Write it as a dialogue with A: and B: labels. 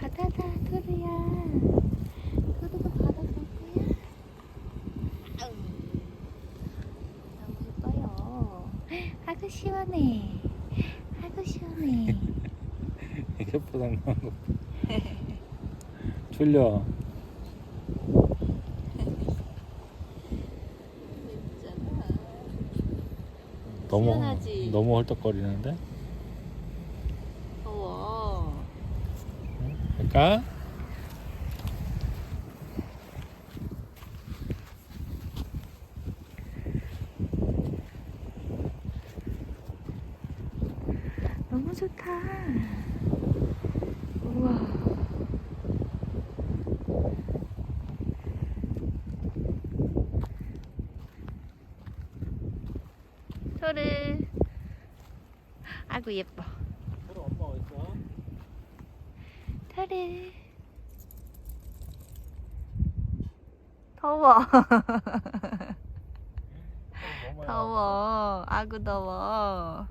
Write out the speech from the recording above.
A: 바다다 토르야 토르도 바다 갈 거야 너무 예뻐요 아구 시원해 아구 시원해
B: 이게 포장 나온 거. 졸려. 너무
A: 시원하지?
B: 너무 헐떡거리는데?
A: 더워
B: 갈까?
A: 너무 좋다. 우와. 토르 아구 예뻐 토르 더워. 더워. 아구 더워